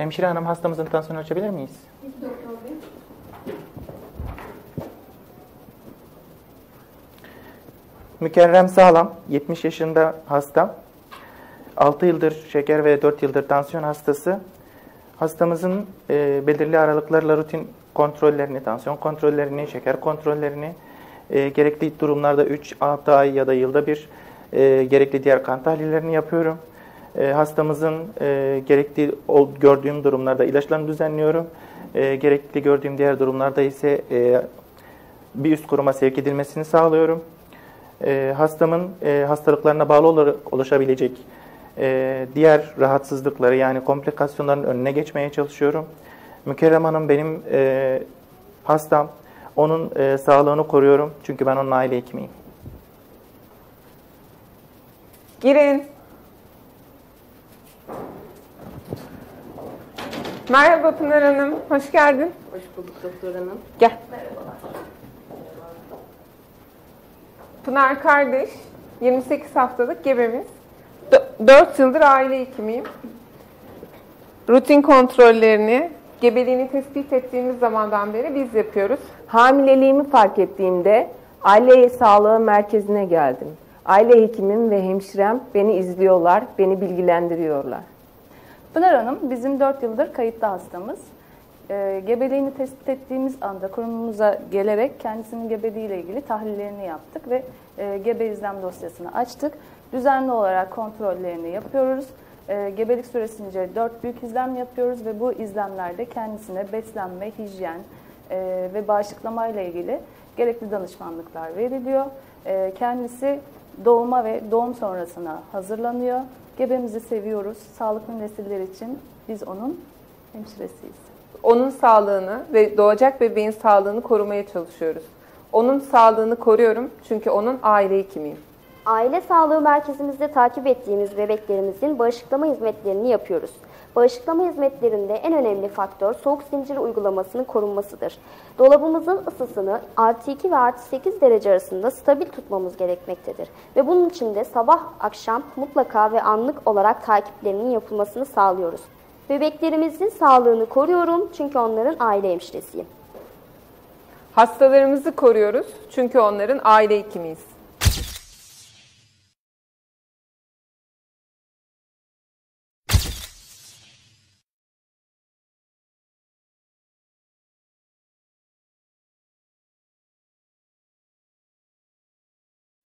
Hemşire hanım hastamızın tansiyonu ölçebilir miyiz? Mükerrem sağlam, 70 yaşında hasta. 6 yıldır şeker ve 4 yıldır tansiyon hastası. Hastamızın e, belirli aralıklarla rutin kontrollerini, tansiyon kontrollerini, şeker kontrollerini, e, gerekli durumlarda 3-6 ay ya da yılda bir e, gerekli diğer kan tahlillerini yapıyorum. E, hastamızın e, gerekli ol, gördüğüm durumlarda ilaçlarını düzenliyorum. E, gerekli gördüğüm diğer durumlarda ise e, bir üst kuruma sevk edilmesini sağlıyorum. E, hastamın e, hastalıklarına bağlı olarak oluşabilecek e, diğer rahatsızlıkları yani komplikasyonların önüne geçmeye çalışıyorum. Mükerrem Hanım benim e, hastam. Onun e, sağlığını koruyorum çünkü ben onun aile hekimiyim. Girin. Merhaba Pınar Hanım, hoş geldin. Hoş bulduk doktor hanım. Gel. Pınar kardeş, 28 haftalık gebemiz. 4 yıldır aile hekimiyim. Rutin kontrollerini, gebeliğini tespit ettiğimiz zamandan beri biz yapıyoruz. Hamileliğimi fark ettiğimde aile sağlığı merkezine geldim. Aile hekimim ve hemşirem beni izliyorlar, beni bilgilendiriyorlar. Pınar Hanım bizim 4 yıldır kayıtlı hastamız. E, gebeliğini tespit ettiğimiz anda kurumumuza gelerek kendisinin gebeliğiyle ilgili tahlillerini yaptık ve e, gebe izlem dosyasını açtık. Düzenli olarak kontrollerini yapıyoruz. E, gebelik süresince 4 büyük izlem yapıyoruz ve bu izlemlerde kendisine beslenme, hijyen e, ve bağışıklamayla ilgili gerekli danışmanlıklar veriliyor. E, kendisi doğuma ve doğum sonrasına hazırlanıyor. Gebemizi seviyoruz. Sağlıklı nesiller için biz onun hemşiresiyiz. Onun sağlığını ve doğacak bebeğin sağlığını korumaya çalışıyoruz. Onun sağlığını koruyorum çünkü onun aile hekimiyim. Aile sağlığı merkezimizde takip ettiğimiz bebeklerimizin bağışıklama hizmetlerini yapıyoruz. Bağışıklama hizmetlerinde en önemli faktör soğuk zincir uygulamasının korunmasıdır. Dolabımızın ısısını artı 2 ve artı 8 derece arasında stabil tutmamız gerekmektedir. Ve bunun için de sabah akşam mutlaka ve anlık olarak takiplerinin yapılmasını sağlıyoruz. Bebeklerimizin sağlığını koruyorum çünkü onların aile hemşiresiyim. Hastalarımızı koruyoruz çünkü onların aile hekimiyiz.